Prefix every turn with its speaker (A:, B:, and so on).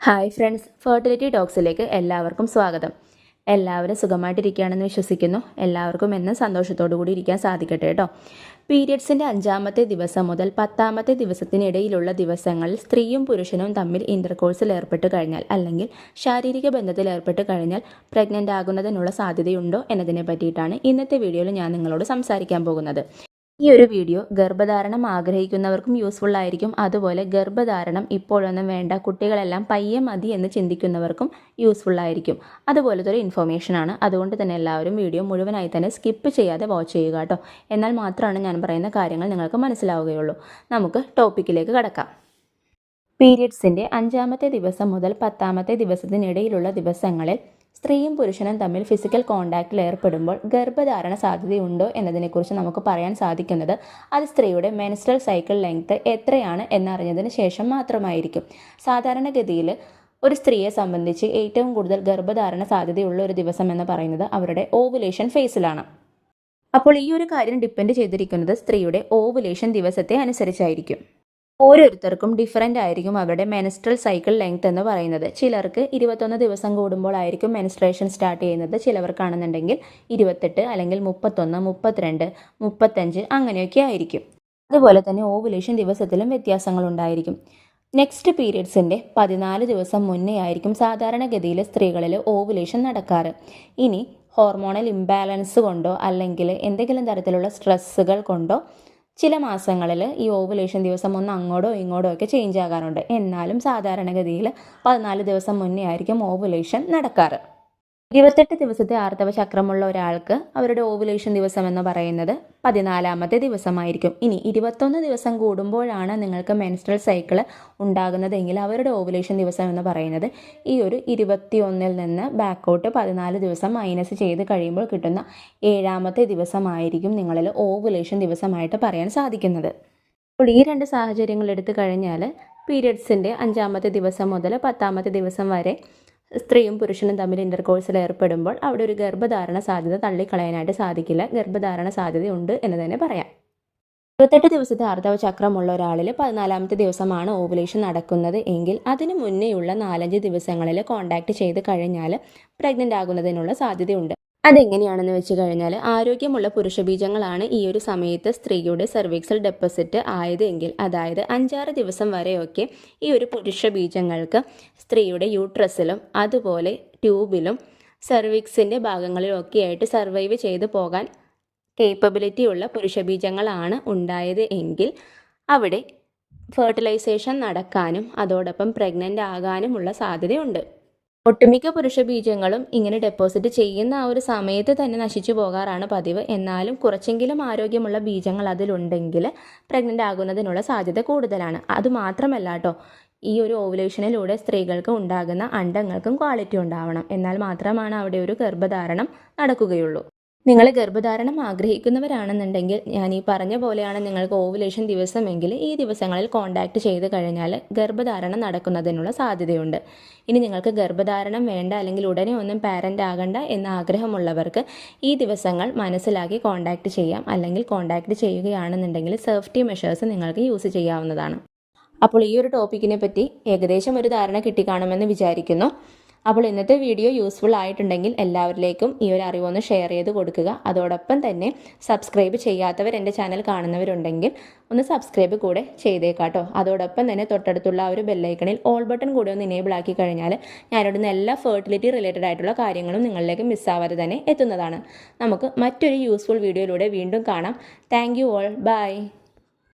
A: Hi friends fertility ടോക്സിലേക്ക് എല്ലാവർക്കും സ്വാഗതം. എല്ലാവരും സുഖമായിട്ടിരിക്കുകയാണെന്ന് വിശ്വസിക്കുന്നു. എല്ലാവർക്കും എന്ന് സന്തോഷത്തോടു കൂടി ഇരിക്കാൻ സാധിക്കട്ടെ കേട്ടോ. പീരിയഡ്സിന്റെ അഞ്ചാമത്തെ ദിവസം മുതൽ പത്താമത്തെ ദിവസത്തിനിടയിലുള്ള ദിവസങ്ങളിൽ സ്ത്രീയും പുരുഷനും തമ്മിൽ ഇന്റർകോഴ്സിൽ ഏർപ്പെട്ട് കഴിഞ്ഞാൽ അല്ലെങ്കിൽ ശാരീരിക ബന്ധത്തിൽ ഏർപ്പെട്ട് കഴിഞ്ഞാൽ പ്രഗ്നന്റ് ആകുന്നതിനുള്ള സാധ്യതയുണ്ടോ എന്നതിനെ പറ്റിയിട്ടാണ് ഇന്നത്തെ വീഡിയോയിൽ ഞാൻ നിങ്ങളോട് സംസാരിക്കാൻ പോകുന്നത്. ഈ ഒരു വീഡിയോ ഗർഭധാരണം ആഗ്രഹിക്കുന്നവർക്കും യൂസ്ഫുൾ ആയിരിക്കും. അതുപോലെ ഗർഭധാരണം ഇപ്പോഴൊന്നും വേണ്ട കുട്ടികളെല്ലാം പയ്യെ മതി എന്ന് ചിന്തിക്കുന്നവർക്കും യൂസ്ഫുൾ ആയിരിക്കും. അതുപോലത്തെ ഒരു ഇൻഫർമേഷൻ ആണ്. അതുകൊണ്ട് തന്നെ എല്ലാവരും വീഡിയോ മുഴുവനായി തന്നെ സ്കിപ്പ് ചെയ്യാതെ വാച്ച് ചെയ്യുക കേട്ടോ. എന്നാൽ മാത്രമാണ് ഞാൻ പറയുന്ന കാര്യങ്ങൾ നിങ്ങൾക്ക് മനസ്സിലാവുകയുള്ളൂ. നമുക്ക് ടോപ്പിക്കിലേക്ക് കടക്കാം. പീരിയഡ്സിന്റെ അഞ്ചാമത്തെ ദിവസം മുതൽ പത്താമത്തെ ദിവസത്തിനിടയിലുള്ള ദിവസങ്ങളിൽ സ്ത്രീയും പുരുഷനും തമ്മിൽ ഫിസിക്കൽ കോണ്ടാക്റ്റിൽ ഏർപ്പെടുമ്പോൾ ഗർഭധാരണ സാധ്യതയുണ്ടോ എന്നതിനെക്കുറിച്ച് നമുക്ക് പറയാൻ സാധിക്കുന്നത് അത് സ്ത്രീയുടെ മെൻസ്ട്രൽ സൈക്കിൾ ലെങ്ത് എത്രയാണ് എന്നറിഞ്ഞതിന് ശേഷം മാത്രമായിരിക്കും. സാധാരണഗതിയിൽ ഒരു സ്ത്രീയെ സംബന്ധിച്ച് ഏറ്റവും കൂടുതൽ ഗർഭധാരണ സാധ്യതയുള്ള ഒരു ദിവസം എന്ന് പറയുന്നത് അവരുടെ ഓവുലേഷൻ ഫേസിലാണ് അപ്പോൾ ഈ ഒരു കാര്യം ഡിപ്പെൻഡ് ചെയ്തിരിക്കുന്നത് സ്ത്രീയുടെ ഓവുലേഷൻ ദിവസത്തെ അനുസരിച്ചായിരിക്കും. ഓരോരുത്തർക്കും ഡിഫറന്റ് ആയിരിക്കും അവരുടെ മെനസ്ട്രൽ സൈക്കിൾ ലെങ്ത് എന്ന് പറയുന്നത്. ചിലർക്ക് ഇരുപത്തൊന്ന് ദിവസം കൂടുമ്പോഴായിരിക്കും മെനസ്ട്രേഷൻ സ്റ്റാർട്ട് ചെയ്യുന്നത്. ചിലവർക്കാണെന്നുണ്ടെങ്കിൽ ഇരുപത്തെട്ട് അല്ലെങ്കിൽ മുപ്പത്തൊന്ന് മുപ്പത്തിരണ്ട് മുപ്പത്തഞ്ച് അങ്ങനെയൊക്കെ ആയിരിക്കും. അതുപോലെ തന്നെ ഓവുലേഷൻ ദിവസത്തിലും വ്യത്യാസങ്ങൾ ഉണ്ടായിരിക്കും. നെക്സ്റ്റ് പീരിയഡ്സിന്റെ പതിനാല് ദിവസം മുന്നേ ആയിരിക്കും സാധാരണഗതിയിൽ സ്ത്രീകളിൽ ഓവുലേഷൻ നടക്കാറ്. ഇനി ഹോർമോണൽ ഇംബാലൻസ് കൊണ്ടോ അല്ലെങ്കിൽ എന്തെങ്കിലും തരത്തിലുള്ള സ്ട്രെസ്സുകൾ കൊണ്ടോ ചില മാസങ്ങളിൽ ഈ ഓവുലേഷൻ ദിവസം ഒന്ന് അങ്ങോട്ടോ ഇങ്ങോട്ടോ ഒക്കെ ചേഞ്ച് ആകാറുണ്ട്. എന്നാലും സാധാരണഗതിയിൽ പതിനാല് ദിവസം മുന്നേ ആയിരിക്കും ഓവുലേഷൻ നടക്കാറ്. ഇരുപത്തെട്ട് ദിവസത്തെ ആർത്തവ ചക്രമുള്ള ഒരാൾക്ക് അവരുടെ ഓവുലേഷൻ ദിവസം എന്ന് പറയുന്നത് പതിനാലാമത്തെ ദിവസമായിരിക്കും. ഇനി ഇരുപത്തൊന്ന് ദിവസം കൂടുമ്പോഴാണ് നിങ്ങൾക്ക് മെൻസ്ട്രൽ സൈക്കിൾ ഉണ്ടാകുന്നതെങ്കിൽ അവരുടെ ഓവുലേഷൻ ദിവസം എന്ന് പറയുന്നത് ഈ ഒരു ഇരുപത്തിയൊന്നിൽ നിന്ന് ബാക്കൗട്ട് പതിനാല് ദിവസം മൈനസ് ചെയ്ത് കഴിയുമ്പോൾ കിട്ടുന്ന ഏഴാമത്തെ ദിവസമായിരിക്കും നിങ്ങളിൽ ഓവുലേഷൻ ദിവസമായിട്ട് പറയാൻ സാധിക്കുന്നത്. അപ്പോൾ ഈ രണ്ട് സാഹചര്യങ്ങൾ എടുത്തു കഴിഞ്ഞാൽ പീരിയഡ്സിന്റെ അഞ്ചാമത്തെ ദിവസം മുതൽ പത്താമത്തെ ദിവസം വരെ സ്ത്രീയും പുരുഷനും തമ്മിൽ ഇന്റർകോഴ്സിൽ ഏർപ്പെടുമ്പോൾ അവിടെ ഒരു ഗർഭധാരണ സാധ്യത തള്ളിക്കളയാനായിട്ട് സാധിക്കില്ല. ഗർഭധാരണ സാധ്യതയുണ്ട് എന്ന് തന്നെ പറയാം. ഇരുപത്തെട്ട് ദിവസത്തെ ആർത്തവ ചക്രമുള്ള ഒരാളിൽ പതിനാലാമത്തെ ദിവസമാണ് ഓവുലേഷൻ നടക്കുന്നത് എങ്കിൽ അതിനു മുന്നേയുള്ള നാലഞ്ച് ദിവസങ്ങളിൽ കോണ്ടാക്ട് ചെയ്ത് കഴിഞ്ഞാൽ പ്രഗ്നന്റ് ആകുന്നതിനുള്ള സാധ്യതയുണ്ട്. അതെങ്ങനെയാണെന്ന് വെച്ച് കഴിഞ്ഞാൽ ആരോഗ്യമുള്ള പുരുഷബീജങ്ങളാണ് ഈ ഒരു സമയത്ത് സ്ത്രീയുടെ സെർവിക്സൽ ഡെപ്പോസിറ്റ് ആയത് എങ്കിൽ അതായത് അഞ്ചാറ് ദിവസം വരെയൊക്കെ ഈ ഒരു പുരുഷബീജങ്ങൾക്ക് സ്ത്രീയുടെ യൂട്രസിലും അതുപോലെ ട്യൂബിലും സെർവിക്സിന്റെ ഭാഗങ്ങളിലൊക്കെ ആയിട്ട് സർവൈവ് ചെയ്തു പോകാൻ കേപ്പബിലിറ്റി ഉള്ള പുരുഷബീജങ്ങളാണ് ഉണ്ടായത് എങ്കിൽ അവിടെ ഫെർട്ടിലൈസേഷൻ നടക്കാനും അതോടൊപ്പം പ്രഗ്നന്റ് ആകാനുമുള്ള സാധ്യതയുണ്ട്. ഒട്ടുമിക്ക പുരുഷ ബീജങ്ങളും ഇങ്ങനെ ഡെപ്പോസിറ്റ് ചെയ്യുന്ന ആ ഒരു സമയത്ത് തന്നെ നശിച്ചു പോകാറാണ് പതിവ്. എന്നാലും കുറച്ചെങ്കിലും ആരോഗ്യമുള്ള ബീജങ്ങൾ അതിലുണ്ടെങ്കിൽ പ്രഗ്നന്റ് ആകുന്നതിനുള്ള സാധ്യത കൂടുതലാണ്. അതുമാത്രമല്ല കേട്ടോ ഈ ഒരു ഓവുലേഷനിലൂടെ സ്ത്രീകൾക്ക് ഉണ്ടാകുന്ന അണ്ടങ്ങൾക്കും ക്വാളിറ്റി ഉണ്ടാവണം. എന്നാൽ മാത്രമാണ് അവിടെ ഒരു ഗർഭധാരണം നടക്കുകയുള്ളൂ. നിങ്ങൾ ഗർഭധാരണം ആഗ്രഹിക്കുന്നവരാണെന്നുണ്ടെങ്കിൽ ഞാൻ ഈ പറഞ്ഞ പോലെയാണ് നിങ്ങൾക്ക് ഓവുലേഷൻ ദിവസമെങ്കിൽ ഈ ദിവസങ്ങളിൽ കോണ്ടാക്ട് ചെയ്ത് കഴിഞ്ഞാൽ ഗർഭധാരണം നടക്കുന്നതിനുള്ള സാധ്യതയുണ്ട്. ഇനി നിങ്ങൾക്ക് ഗർഭധാരണം വേണ്ട അല്ലെങ്കിൽ ഉടനെ ഒന്നും പാരന്റ് ആകണ്ട എന്ന ആഗ്രഹമുള്ളവർക്ക് ഈ ദിവസങ്ങൾ മനസ്സിലാക്കി കോണ്ടാക്ട് ചെയ്യാം. അല്ലെങ്കിൽ കോണ്ടാക്ട് ചെയ്യുകയാണെന്നുണ്ടെങ്കിൽ സേഫ്റ്റി മെഷേഴ്സ് നിങ്ങൾക്ക് യൂസ് ചെയ്യാവുന്നതാണ്. അപ്പോൾ ഈ ഒരു ടോപ്പിക്കിനെ പറ്റി ഏകദേശം ഒരു ധാരണ കിട്ടിക്കാണുമെന്ന് വിചാരിക്കുന്നു. അപ്പോൾ ഇന്നത്തെ വീഡിയോ യൂസ്ഫുൾ ആയിട്ടുണ്ടെങ്കിൽ എല്ലാവരിലേക്കും ഈ ഒരു അറിവൊന്ന് ഷെയർ ചെയ്ത് കൊടുക്കുക. അതോടൊപ്പം തന്നെ സബ്സ്ക്രൈബ് ചെയ്യാത്തവർ എന്റെ ചാനൽ കാണുന്നവരുണ്ടെങ്കിൽ ഒന്ന് സബ്സ്ക്രൈബ് കൂടെ ചെയ്തേക്കാട്ടോ അതോടൊപ്പം തന്നെ തൊട്ടടുത്തുള്ള ആ ഒരു ബെല്ലൈക്കണിൽ ഓൾ ബട്ടൺ കൂടെ ഒന്ന് ഇനേബിൾ ആക്കി കഴിഞ്ഞാൽ ഞാനിവിടുന്ന് എല്ലാ ഫെർട്ടിലിറ്റി റിലേറ്റഡ് ആയിട്ടുള്ള കാര്യങ്ങളും നിങ്ങളിലേക്ക് മിസ്സാവാതെ തന്നെ എത്തുന്നതാണ്. നമുക്ക് മറ്റൊരു യൂസ്ഫുൾ വീഡിയോയിലൂടെ വീണ്ടും കാണാം. Thank all by